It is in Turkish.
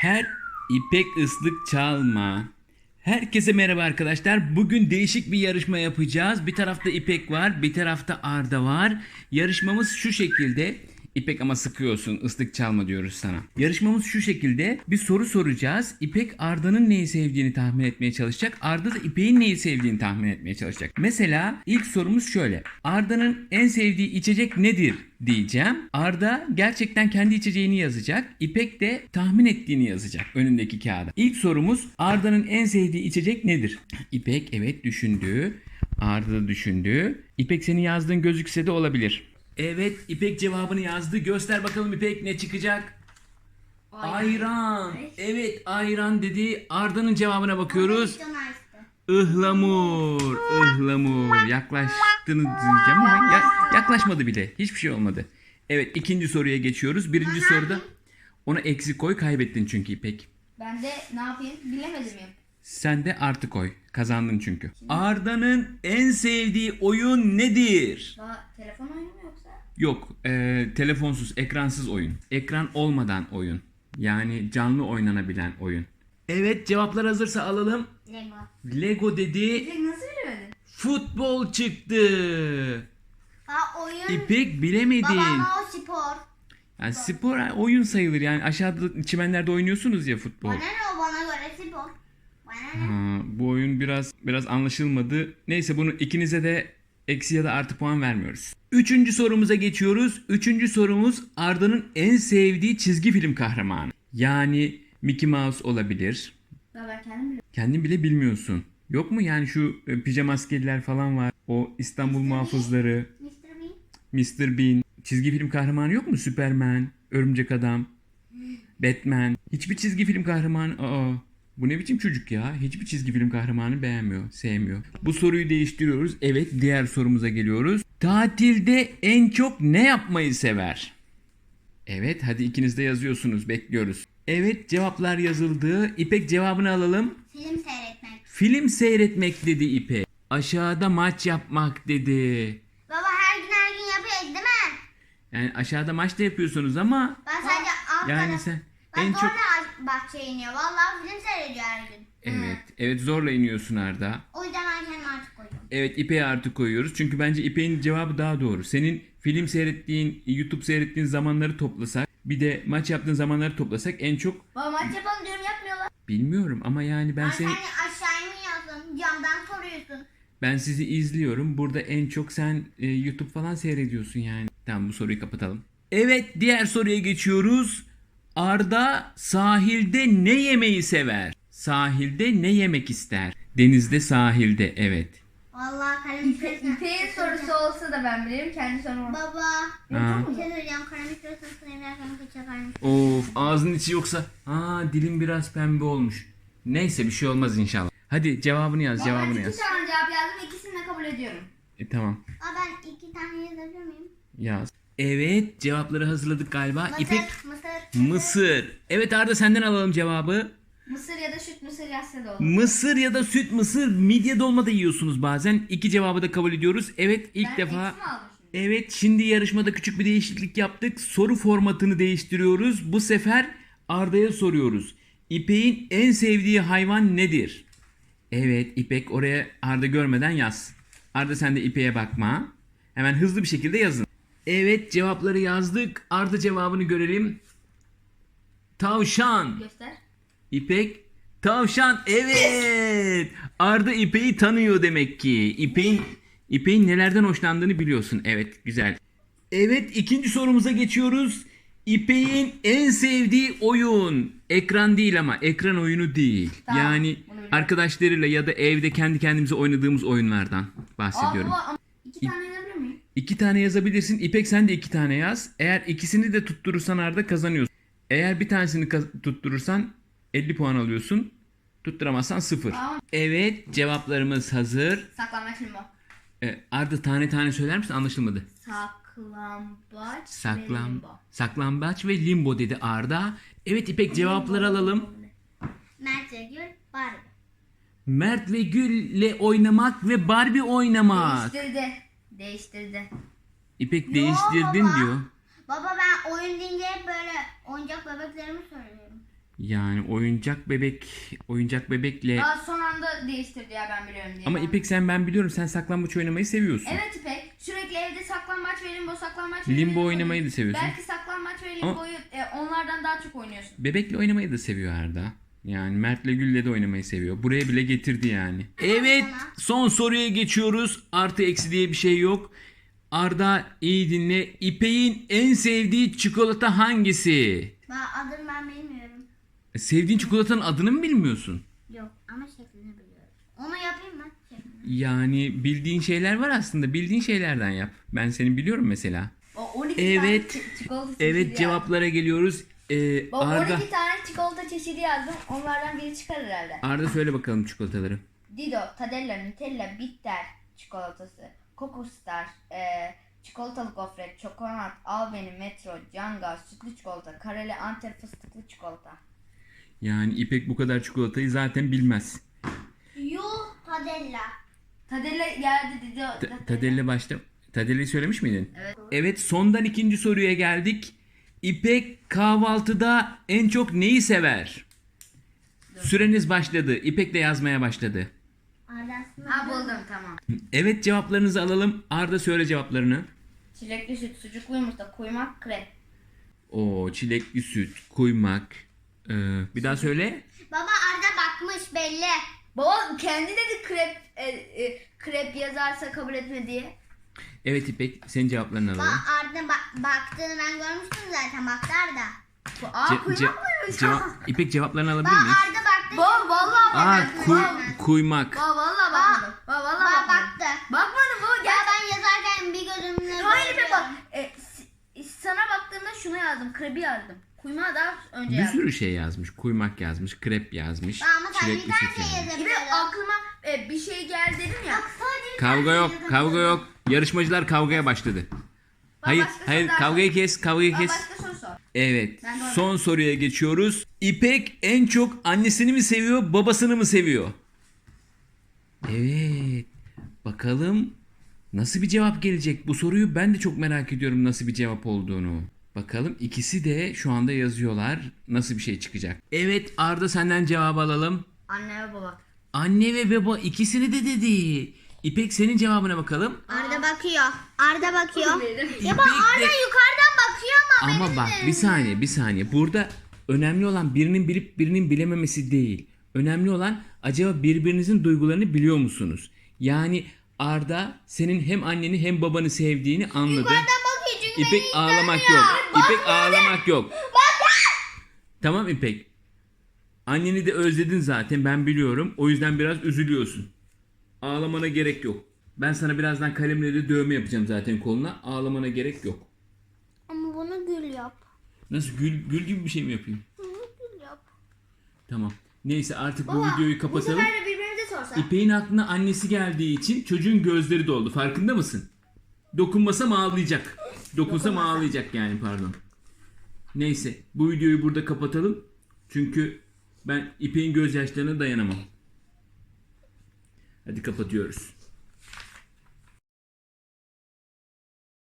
Her ipek ıslık çalma. Herkese merhaba arkadaşlar. Bugün değişik bir yarışma yapacağız. Bir tarafta İpek var, bir tarafta Arda var. Yarışmamız şu şekilde. İpek ama sıkıyorsun, ıslık çalma diyoruz sana. Yarışmamız şu şekilde. Bir soru soracağız. İpek Arda'nın neyi sevdiğini tahmin etmeye çalışacak. Arda da İpek'in neyi sevdiğini tahmin etmeye çalışacak. Mesela ilk sorumuz şöyle. Arda'nın en sevdiği içecek nedir diyeceğim. Arda gerçekten kendi içeceğini yazacak. İpek de tahmin ettiğini yazacak önündeki kağıda. İlk sorumuz Arda'nın en sevdiği içecek nedir? İpek evet düşündü. Arda da düşündü. İpek senin yazdığın gözükse de olabilir. Evet İpek cevabını yazdı. Göster bakalım İpek ne çıkacak? Ayran. Evet ayran dedi. Arda'nın cevabına bakıyoruz. Ihlamur. Ihlamur. Yaklaştığını diyeceğim ama ya- yaklaşmadı bile. Hiçbir şey olmadı. Evet ikinci soruya geçiyoruz. Birinci soruda ona eksi koy kaybettin çünkü İpek. Ben de ne yapayım bilemedim ya. Sen de artı koy. Kazandın çünkü. Arda'nın en sevdiği oyun nedir? Daha telefon oyunu mu yoksa? Yok, e, telefonsuz, ekransız oyun. Ekran olmadan oyun. Yani canlı oynanabilen oyun. Evet, cevaplar hazırsa alalım. Lego. Lego dedi, Tek nasıl bilemedin? futbol çıktı. Ha oyun. İpek bilemedin. Babama o spor. Yani spor oyun sayılır yani aşağıda çimenlerde oynuyorsunuz ya futbol. Bana ne o bana göre spor. Bana ne? Ha, bu oyun biraz biraz anlaşılmadı. Neyse bunu ikinize de eksi ya da artı puan vermiyoruz. Üçüncü sorumuza geçiyoruz. Üçüncü sorumuz Arda'nın en sevdiği çizgi film kahramanı. Yani Mickey Mouse olabilir. Ben kendim biliyorum. Kendin bile bilmiyorsun. Yok mu yani şu e, pijama askeriler falan var. O İstanbul muhafızları, Mr. Bean. Mr. Bean. Çizgi film kahramanı yok mu? Superman, Örümcek Adam, Batman. Hiçbir çizgi film kahramanı... Aa, bu ne biçim çocuk ya? Hiçbir çizgi film kahramanı beğenmiyor, sevmiyor. Bu soruyu değiştiriyoruz. Evet, diğer sorumuza geliyoruz. Tatilde en çok ne yapmayı sever? Evet, hadi ikiniz de yazıyorsunuz. Bekliyoruz. Evet, cevaplar yazıldı. İpek cevabını alalım. Film seyretmek. Film seyretmek dedi İpek. Aşağıda maç yapmak dedi. Baba her gün her gün yapıyoruz değil mi? Yani aşağıda maç da yapıyorsunuz ama Ben sadece alt yani taraf- sen Ben en zorla çok bahçeye iniyor. Vallahi film seyrediyor her gün. Evet, evet zorla iniyorsun Arda. O yüzden ben kendime artık koydum. Evet İpek'e artı koyuyoruz. Çünkü bence İpek'in cevabı daha doğru. Senin film seyrettiğin, YouTube seyrettiğin zamanları toplasak, bir de maç yaptığın zamanları toplasak en çok Baba maç yapalım diyorum yapmıyorlar. bilmiyorum ama yani ben Ben seni seni aşağı iniyorsun. Camdan soruyorsun. ben sizi izliyorum. Burada en çok sen e, YouTube falan seyrediyorsun yani. Tamam bu soruyu kapatalım. Evet diğer soruya geçiyoruz. Arda sahilde ne yemeyi sever? Sahilde ne yemek ister? Denizde sahilde evet. Vallahi kalem İpe, İpek'in sorusu olsa da ben bilirim kendi sorum. Baba. Ha. Bir şey söyleyeceğim. Kalem istiyorsan sınırlarken kaçakarmış. Of ağzın içi yoksa. Aa dilim biraz pembe olmuş. Neyse bir şey olmaz inşallah. Hadi cevabını yaz Ben cevabını iki yaz. tane cevap yazdım ikisini de kabul ediyorum. E, tamam Aa ben iki tane yazabilir miyim? yaz. Evet cevapları hazırladık galiba. Mısır, İpek mısır. Mısır. Evet Arda senden alalım cevabı. Mısır ya da süt mısır yazsa da olur. Mısır ya da süt mısır midye dolma da yiyorsunuz bazen. İki cevabı da kabul ediyoruz. Evet ilk ben defa. Evet şimdi yarışmada küçük bir değişiklik yaptık. Soru formatını değiştiriyoruz. Bu sefer Arda'ya soruyoruz. İpek'in en sevdiği hayvan nedir? Evet İpek oraya Arda görmeden yaz. Arda sen de İpek'e bakma. Hemen hızlı bir şekilde yazın. Evet cevapları yazdık. Arda cevabını görelim. Tavşan. Göster. İpek tavşan evet. Arda İpek'i tanıyor demek ki. İpek'in İpek'in nelerden hoşlandığını biliyorsun. Evet güzel. Evet ikinci sorumuza geçiyoruz. İpek'in en sevdiği oyun ekran değil ama ekran oyunu değil. Tamam, yani arkadaşlarıyla ya da evde kendi kendimize oynadığımız oyunlardan bahsediyorum. Aa, ama iki tane yazabilir miyim? İki tane yazabilirsin. İpek sen de iki tane yaz. Eğer ikisini de tutturursan Arda kazanıyorsun. Eğer bir tanesini tutturursan 50 puan alıyorsun. Tutturamazsan 0. Tamam. Evet cevaplarımız hazır. Saklambaç limbo. Ee, Arda tane tane söyler misin? Anlaşılmadı. Saklambaç ve Saklam, limbo. saklambaç ve limbo dedi Arda. Evet İpek cevapları alalım. Mert Gül, Barbie. Mert ve Gül'le oynamak ve Barbie oynamak. Değiştirdi. Değiştirdi. İpek değiştirdin diyor. Baba ben oyun deyince hep böyle oyuncak bebeklerimi söylüyorum. Yani oyuncak bebek, oyuncak bebekle... Aa, son anda değiştirdi ya ben biliyorum diye. Ama İpek sen ben biliyorum sen saklambaç oynamayı seviyorsun. Evet İpek. Sürekli evde saklambaç ve limbo saklambaç ve Limbo oynamayı da seviyorsun. Belki saklambaç ve Ama- limboyu e, onlardan daha çok oynuyorsun. Bebekle oynamayı da seviyor Arda. Yani Mert'le Gül'le de oynamayı seviyor. Buraya bile getirdi yani. Evet son soruya geçiyoruz. Artı eksi diye bir şey yok. Arda iyi dinle. İpek'in en sevdiği çikolata hangisi? Ben adını ben bilmiyorum. E, Sevdiğin çikolatanın adını mı bilmiyorsun? Yok ama şeklini biliyorum. Onu yapayım mı? Şeklini. Yani bildiğin şeyler var aslında. Bildiğin şeylerden yap. Ben seni biliyorum mesela. O 12 Evet. tane çi- çikolata çeşidi Evet yazdım. cevaplara geliyoruz. Ee, Baba Arda 12 tane çikolata çeşidi yazdım. Onlardan biri çıkar herhalde. Arda söyle bakalım çikolataları. Dido, Tadella, Nutella, Bitter çikolatası, Coco Star, e, çikolatalı gofret, çokonat, Albeni, Metro, Canga, sütlü çikolata, kareli Antep fıstıklı çikolata. Yani İpek bu kadar çikolatayı zaten bilmez. Yuh Tadella. Tadella geldi Dido. Ta- Tadelle başta. Tadelle'yi söylemiş miydin? Evet. Evet sondan ikinci soruya geldik. İpek kahvaltıda en çok neyi sever? Süreniz başladı. İpek de yazmaya başladı. Arasında. Ha buldum tamam. Evet cevaplarınızı alalım. Arda söyle cevaplarını. Çilekli süt, sucuklu yumurta, kuymak, krep. O çilekli süt, kuymak. Ee, bir daha söyle. Baba Arda bakmış belli. Baba kendi dedi krep e, e, krep yazarsa kabul etme diye. Evet İpek senin cevaplarını alalım. Bak Arda bak, baktığını ben görmüştüm zaten baktı Arda. Bu- Aa Ce- kuymak ce- mıymış? cevap- İpek cevaplarını alabilir miyiz? Arda. Baba vallahi Aa bakmadım. kuy- Baba kuymak. Baba, vallahi bakmadım. Baba vallahi Bak bakmadım. baktı. Bakmadım baba Ya gel. ben yazarken bir gözümle Hayır be. E, s- sana baktığımda şunu yazdım. Krebi yazdım. Kuymağı daha önce Bir yazdım. sürü şey yazmış. Kuymak yazmış, krep yazmış, Ama sen çilekli süt şey yazmış. Bir de yazabiliyorum. aklıma e, bir şey geldi dedim ya. Bak sadece bir Kavga tane yok, yazabiliyorum. kavga yok. Yarışmacılar kavgaya başladı. Hayır, hayır sorular kavgayı kes, kavgayı kes. Evet. De. Son soruya geçiyoruz. İpek en çok annesini mi seviyor, babasını mı seviyor? Evet. Bakalım nasıl bir cevap gelecek? Bu soruyu ben de çok merak ediyorum nasıl bir cevap olduğunu. Bakalım ikisi de şu anda yazıyorlar. Nasıl bir şey çıkacak? Evet Arda senden cevap alalım. Anne ve baba. Anne ve baba ikisini de dedi. İpek senin cevabına bakalım. Arda bakıyor. Arda bakıyor. Ya Bak Arda yukarıdan bakıyor ama, bak bir saniye bir saniye. Burada önemli olan birinin bilip birinin bilememesi değil. Önemli olan acaba birbirinizin duygularını biliyor musunuz? Yani Arda senin hem anneni hem babanı sevdiğini anladı. Yukarıdan bakıyor çünkü İpek beni ağlamak izlemiyor. yok. İpek ağlamak yok. Tamam İpek. Anneni de özledin zaten ben biliyorum. O yüzden biraz üzülüyorsun. Ağlamana gerek yok. Ben sana birazdan kalemle de dövme yapacağım zaten koluna. Ağlamana gerek yok. Gül yap. Nasıl gül, gül gibi bir şey mi yapayım? Bunu gül yap. Tamam. Neyse artık bu Baba, videoyu Bu kapatalım. sefer de birbirimize sorsak. İpek'in aklına annesi geldiği için çocuğun gözleri doldu. Farkında mısın? Dokunmasam ağlayacak. Dokunsam ağlayacak yani pardon. Neyse bu videoyu burada kapatalım. Çünkü ben İpek'in gözyaşlarına dayanamam. Hadi kapatıyoruz.